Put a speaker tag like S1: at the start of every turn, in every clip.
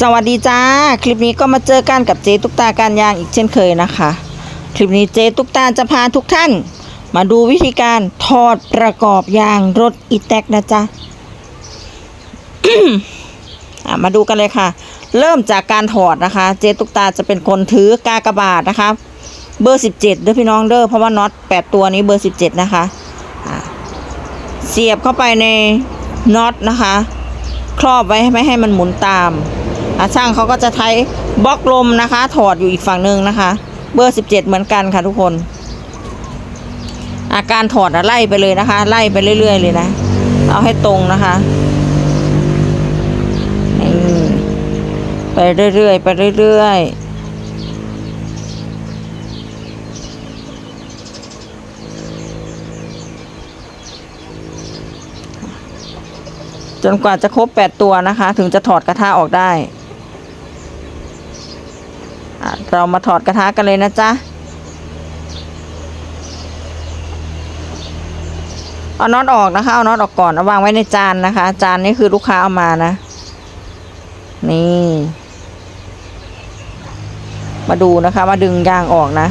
S1: สวัสดีจ้า คลิปนี้ก็มาเจอกันกับเจตุ๊กตาการยางอีกเช่นเคยนะคะ คลิปนี้เจตุ๊กตาจะพาทุกท่าน มาดูวิธีการถอดประกอบยางรถอีแท็กนะจ๊ะมาดูกันเลยค่ะ เริ่มจากการถอดนะคะ เจตุ๊กตาจะเป็นคนถือกากบาทนะคะ เบอร์17เจ็ดเด้อพี่น้องเด้อเพราะว่าน็อต8ตัวนี้เบอร์17นะคะเสียบเข้าไปในน็อตนะคะ ครอบไว้ไม่ให้มันหมุนตาม ช่างเขาก็จะใช้บล็อกลมนะคะ ถอดอยู่อีกฝั่งหนึ่งนะคะ เบอร์ 17 เหมือนกันค่ะทุกคน อาการถอดอะไล่ไปเลยนะคะ ไล่ไปเรื่อย ๆ เลยนะ เอาให้ตรงนะคะไปเรื่อยๆไปเรื่อยๆจนกว่าจะครบ 8 ตัวนะคะ ถึงจะถอดกระทะออกได้ เรามาถอดกระทะกันเลยนะจ๊ะเอาน็อตออกนะคะ เอาน็อตออกก่อนเอาวางไว้ในจานนะคะ จานนี้คือลูกค้าเอามานะ นี่ มาดูนะคะ มาดึงยางออกนะ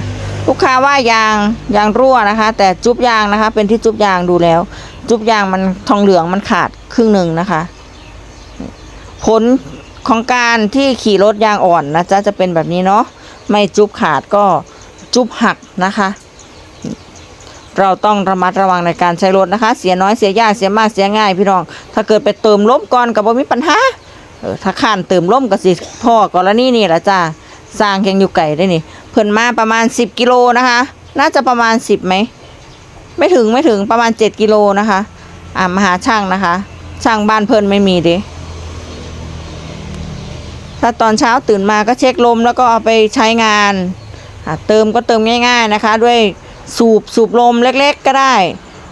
S1: ลูกค้าว่ายางยางรั่วนะคะ แต่จุ๊บยางนะคะ เป็นที่จุ๊บยางดูแล้ว จุ๊บยางมันทองเหลืองมันขาดครึ่งหนึ่งนะคะ ผล ของการที่ขี่รถยางอ่อนนะจ๊ะจะเป็นแบบนี้เนาะไม่จุ๊บขาดก็จุ๊บหักนะคะ เราต้องระมัดระวังในการใช้รถนะคะ เสียน้อยเสียยากเสียมากเสียง่าย พี่น้อง ถ้าเกิดไปเติมล้มก่อนกับบ่มีปัญหาเออถ้าข้านเติมล้มก็สิพ่อกรณีนี่แหละจ้าสร้างแข่งอยู่ไก่ได้นี่ เพิ่นมาประมาณ 10 กิโลนะคะ น่าจะประมาณ 10ไหมไม่ถึงไม่ถึงประมาณ 7 กิโลนะคะ อ่ามาหาช่างนะคะ ช่างบ้านเพิ่นไม่มีเด้ ถ้าตอนเช้าตื่นมาก็เช็คลมแล้วก็เอาไปใช้งานเติมก็เติมง่าย ๆนะคะ ด้วยสูบสูบลมเล็กๆ ก็ได้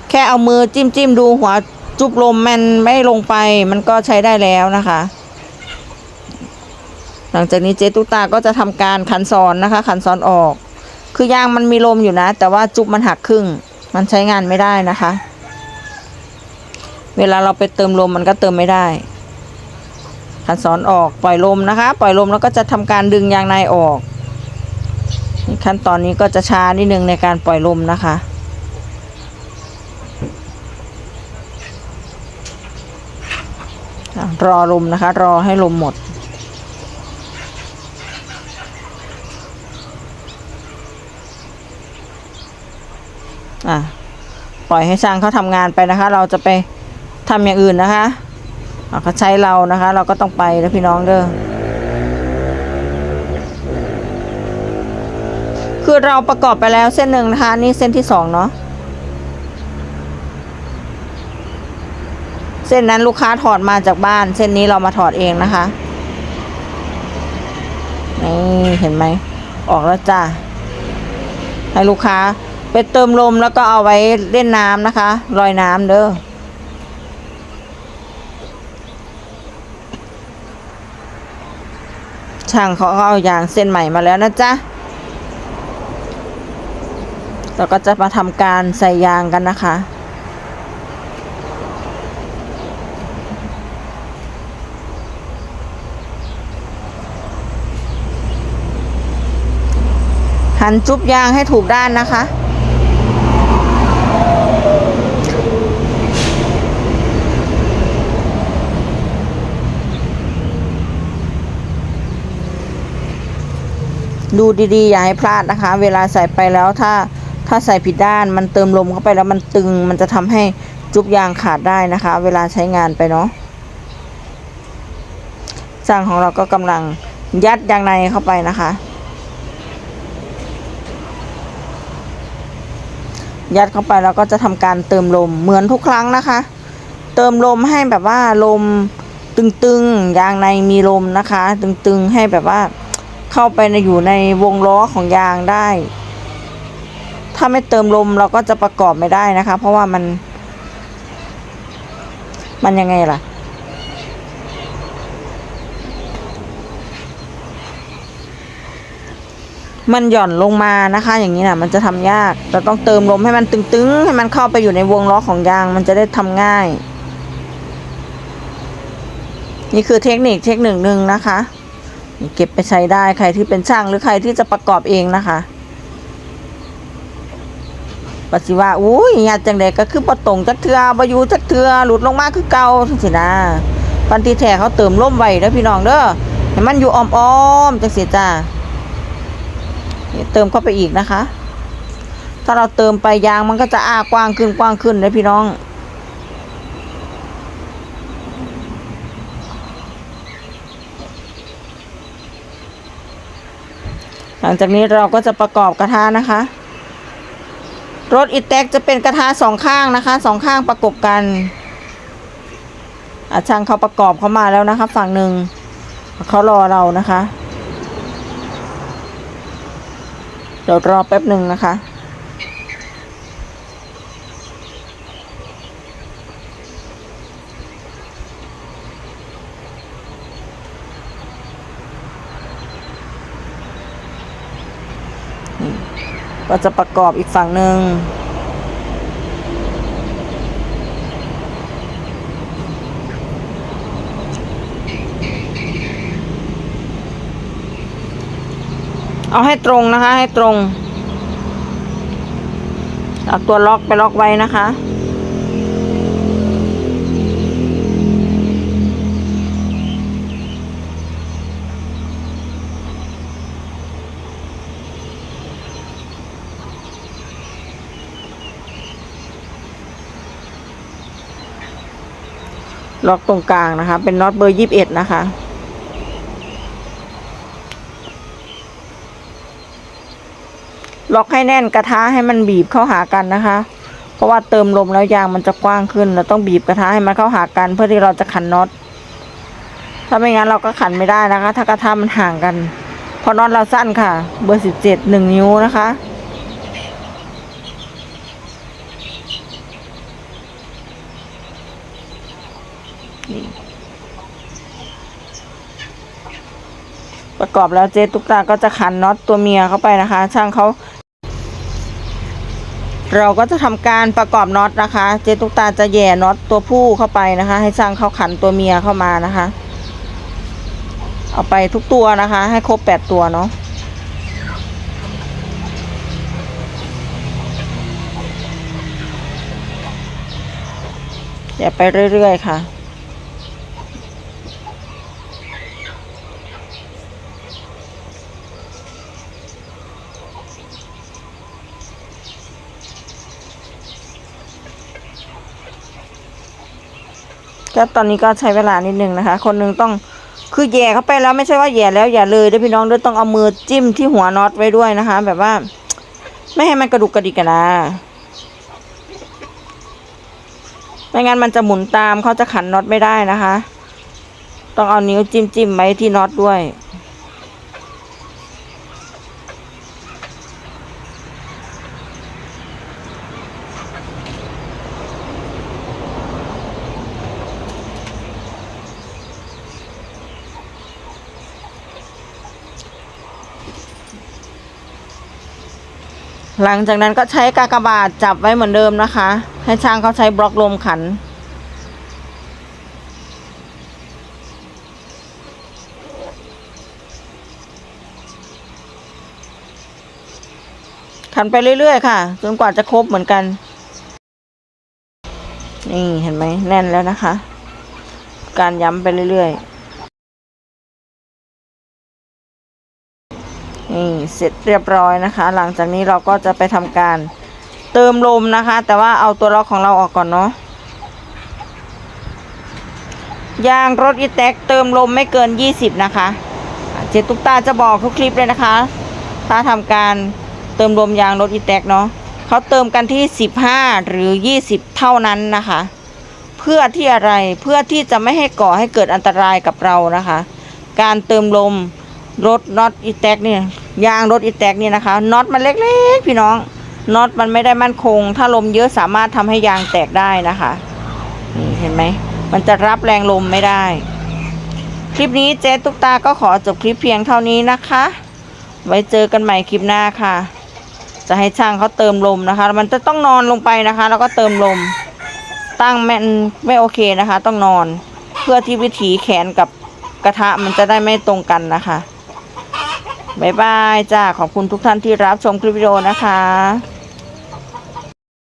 S1: แค่เอามือจิ้มจิ้มดูหัวจุบลมมันไม่ลงไปมันก็ใช้ได้แล้วนะคะ หลังจากนี้เจตุกตาก็จะทำการขันซ้อนนะคะ ขันซ้อนออก คือยางมันมีลมอยู่นะ แต่ว่าจุบมันหักครึ่ง มันใช้งานไม่ได้นะคะ เวลาเราไปเติมลมมันก็เติมไม่ได้ ขันซ้อนออกปล่อยลมนะคะ ปล่อยลมแล้วก็จะทำการดึงยางในออกขั้นตอนนี้ก็จะช้านิดนึงในการปล่อยลมนะคะ รอลมนะคะ รอให้ลมหมดอะปล่อยให้ช่างเขาทำงานไปนะคะ เราจะไปทำอย่างอื่นนะคะ เขาใช้เรานะคะ เราก็ต้องไปนะพี่น้องเด้อคือเราประกอบไปแล้วเส้นหนึ่งนะคะนี่เส้นที่สองเนาะเส้นนั้นลูกค้าถอดมาจากบ้าน เส้นนี้เรามาถอดเองนะคะนี่เห็นไหมออกแล้วจ้าให้ลูกค้าไปเติมลมแล้วก็เอาไว้เล่นน้ำนะคะลอยน้ำเด้อ ช่างเขาเอายางเส้นใหม่มาแล้วนะจ๊ะเราก็จะมาทำการใส่ยางกันนะคะหันจุ๊บยางให้ถูกด้านนะคะ ดูดีๆ อย่าให้พลาดนะคะ เวลาใส่ไปแล้วถ้าถ้าใส่ผิดด้านมันเติมลมเข้าไปแล้วมันตึง มันจะทำให้จุบยางขาดได้นะคะ เวลาใช้งานไปเนาะช่างของเราก็กำลังยัดยางในเข้าไปนะคะ ยัดเข้าไปแล้วก็จะทำการเติมลมเหมือนทุกครั้งนะคะ เติมลมให้แบบว่าลมตึงๆยางในมีลมนะคะ ตึงๆให้แบบว่า เข้าไปในอยู่ในวงล้อของยางได้ ถ้าไม่เติมลมเราก็จะประกอบไม่ได้นะคะ เพราะว่ามัน มันยังไงล่ะ มันหย่อนลงมานะคะ อย่างนี้นะมันจะทำยาก เราต้องเติมลมให้มันตึงๆ ให้มันเข้าไปอยู่ในวงล้อของยาง มันจะได้ทำง่าย นี่คือเทคนิคเทคนิคหนึ่งนะคะ เก็บไปใช้ได้ใครที่เป็นช่างหรือใครที่จะประกอบเองนะคะปฏิว่าอุ้ยญาติจังใดก็คือบ่ตรงจักเทือบอยู่จักเทือหลุดลงมาคือเก่าจังซี่นะปันทีแท้เขาเติมล่มไว้เด้อพี่น้องเด้อให้มันอยู่อ้อมๆจังซี่จ้าเติมเข้าไปอีกนะคะ ถ้าเราเติมไปยางมันก็จะอ้ากว้างขึ้นกว้างขึ้นเลยพี่น้อง หลังจากนี้เราก็จะประกอบกระทะนะคะ รถอีแท็กจะเป็นกระทะสองข้างนะคะสองข้างประกบกันอาช่างเขาประกอบเข้ามาแล้วนะคะ ฝั่งหนึ่งเขารอเรานะคะ เดี๋ยวรอแป๊บหนึ่งนะคะ ก็จะประกอบอีกฝั่งหนึ่งเอาให้ตรงนะคะ ให้ตรง เอาตัวล็อกไปล็อกไว้นะคะ ล็อกตรงกลางนะคะ เป็นน็อตเบอร์ยี่สิบเอ็ดนะคะ ล็อกให้แน่นกระทะให้มันบีบเข้าหากันนะคะ เพราะว่าเติมลมแล้วยางมันจะกว้างขึ้น เราต้องบีบกระทะให้มันเข้าหากัน เพื่อที่เราจะขันน็อต ถ้าไม่งั้นเราก็ขันไม่ได้นะคะ ถ้ากระทะมันห่างกัน เพราะน็อตเราสั้นค่ะ เบอร์สิบเจ็ดหนึ่งนิ้วนะคะ ประกอบแล้วเจ๊ตุ๊กตาก็จะขันน็อตตัวเมียเข้าไปนะคะ ช่างเขาเราก็จะทำการประกอบน็อตนะคะ เจ๊ตุ๊กตาจะแย่น็อตตัวผู้เข้าไปนะคะ ให้ช่างเขาขันตัวเมียเข้ามานะคะ เอาไปทุกตัวนะคะ ให้ครบแปดตัวเนาะแหย่าไปเรื่อยๆค่ะ ก็ตอนนี้ก็ใช้เวลานิดนึงนะคะ คนหนึงต้องคือแย่เข้าไปแล้วไม่ใช่ว่าแย่แล้วอย่าเลยด้วยพี่น้องเด้วยต้องเอามือจิ้มที่หัวน็อตไว้ด้วยนะคะ แบบว่า ไม่ให้มันกระดุกกระดิกกันนะไม่งั้นมันจะหมุนตามเขาจะขันน็อตไม่ได้นะคะ ต้องเอานิ้วจิ้มจิ้มไว้ที่น็อตด้วย หลังจากนั้นก็ใช้กากบาทจับไว้เหมือนเดิมนะคะ ให้ช่างเขาใช้บล็อกลมขัน ขันไปเรื่อยๆค่ะ จนกว่าจะครบเหมือนกัน นี่เห็นไหมแน่นแล้วนะคะ การย้ำไปเรื่อยๆ นี่เสร็จเรียบร้อยนะคะ หลังจากนี้เราก็จะไปทำการเติมลมนะคะ แต่ว่าเอาตัวล็อกของเราออกก่อนเนาะยางรถอีแท็กเติมลมไม่เกิน 20 นะคะ เจตุกตาจะบอกทุกคลิปเลยนะคะ ถ้าทำการเติมลมยางรถอีแท็กเนาะเขาเติมกันที่ 15 หรือ 20 เท่านั้นนะคะ เพื่อที่อะไรเพื่อที่จะไม่ให้ก่อให้เกิดอันตรายกับเรานะคะ การเติมลม รถน็อตอีแทกเนี่ยยางรถอีแทกเนี่ยนะคะน็อตมันเล็กๆ พี่น้องน็อตมันไม่ได้มั่นคง ถ้าลมเยอะสามารถทำให้ยางแตกได้นะคะนี่เห็นไหมมันจะรับแรงลมไม่ได้ คลิปนี้เจ๊ตุ๊กตาก็ขอจบคลิปเพียงเท่านี้นะคะ ไว้เจอกันใหม่คลิปหน้าค่ะ จะให้ช่างเขาเติมลมนะคะ มันจะต้องนอนลงไปนะคะ แล้วก็เติมลม ตั้งแม่นไม่โอเคนะคะ ต้องนอน เพื่อที่วิถีแขนกับกระทะมันจะได้ไม่ตรงกันนะคะ บ๊ายบายจ้าขอบคุณทุกท่านที่รับชมคลิปวิดีโอนะคะ